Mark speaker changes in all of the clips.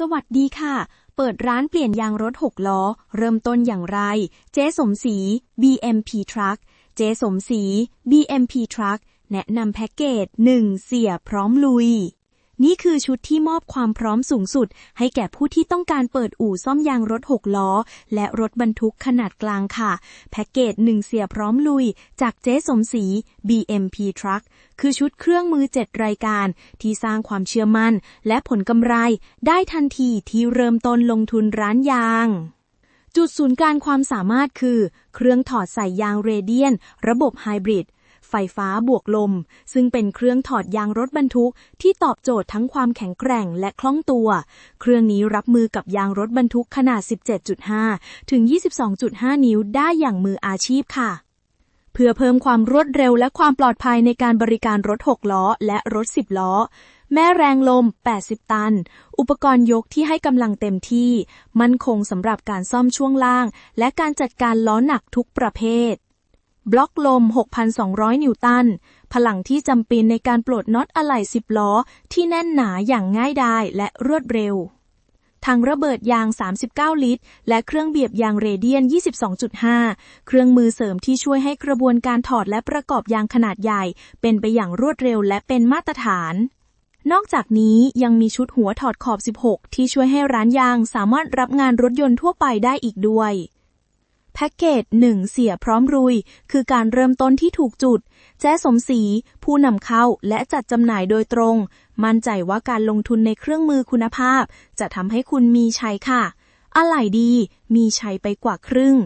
Speaker 1: สวัสดีค่ะ เปิดร้านเปลี่ยนยางรถ 6 ล้อ เริ่มต้นอย่างไร เจ๊สมศรี BMP Truck เจ๊สมศรี BMP Truck แนะนำแพ็กเกจ 1 เสียพร้อมลุย นี่คือชุดที่มอบความพร้อมสูงสุด ให้แก่ผู้ที่ต้องการเปิดอู่ซ่อมยางรถ 6 ล้อ และรถบรรทุกขนาดกลางค่ะ แพ็กเกจ1เสียพร้อมลุย จากเจ๊สมศรี BMP Truck คือชุดเครื่องมือ 7 รายการ ที่สร้างความเชื่อมั่น และผลกำไร ได้ทันทีที่เริ่มต้นลงทุนร้านยางจุดศูนย์กลารความสามารถคือ เครื่องถอดใส่ยางเรเดียน ระบบไฮบริด ฟฟ้าบวกลม ซึ่งเป็นเครื่องถอดยางรถบรรทุกที่ตอบโจทย์ทั้งความแข็งแกร่งและคล่องตัว เครื่องนี้รับมือกับยางรถบรรทุกขนาด 17.5 ถึง 22.5 นิ้วได้อย่างมืออาชีพค่ะ เพื่อเพิ่มความรวดเร็วและความปลอดภัยในการบริการรถ 6 ล้อ และรถ 10 ล้อแม่แรงลม 80 ตัน อุปกรณ์ยกที่ให้กำลังเต็มที่ มั่นคงสำหรับการซ่อมช่วงล่าง และการจัดการล้อหนักทุกประเภท บล็อกลม 6,200 นิวตัน พลังที่จำเป็นในการปลดน็อตอะไหล่10 ล้อ ที่แน่นหนาอย่างง่ายดายและรวดเร็วถังระเบิดยาง 39 ลิตร และเครื่องเบียบยางเรเดียน 22.5 เครื่องมือเสริมที่ช่วยให้กระบวนการถอดและประกอบยางขนาดใหญ่ เป็นไปอย่างรวดเร็วและเป็นมาตรฐาน นอกจากนี้ยังมีชุดหัวถอดขอบ 16 ที่ช่วยให้ร้านยางสามารถรับงานรถยนต์ทั่วไปได้อีกด้วย แพ็กเกจ 1 เสียพร้อมรุย คือการเริ่มต้นที่ถูกจุด แจ้สมศรีผู้นำเข้าและจัดจำหน่ายโดยตรง มั่นใจว่าการลงทุนในเครื่องมือคุณภาพ จะทำให้คุณมีชัยค่ะ อะไหล่ดี มีชัยไปกว่าครึ่ง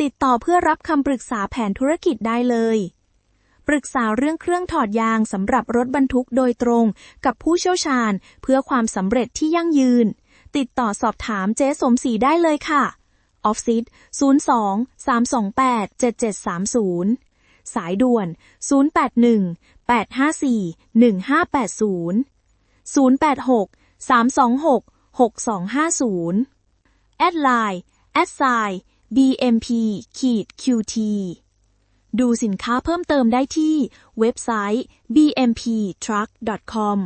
Speaker 1: ติดต่อเพื่อรับคำปรึกษาแผนธุรกิจได้เลยปรึกษาเรื่องเครื่องถอดยางสำหรับรถบรรทุกโดยตรงกับผู้เชี่ยวชาญ เพื่อความสำเร็จที่ยั่งยืน ติดต่อสอบถามเจ๊สมศรีได้เลยค่ะ ออฟฟิศ02 328 7730 สายด่วน 081 854 1580 086 326 6250 แอดไลน์แอดไซน์ BMP ขีด QT ดูสินค้าเพิ่มเติมได้ที่เว็บไซต์ bmptruck.com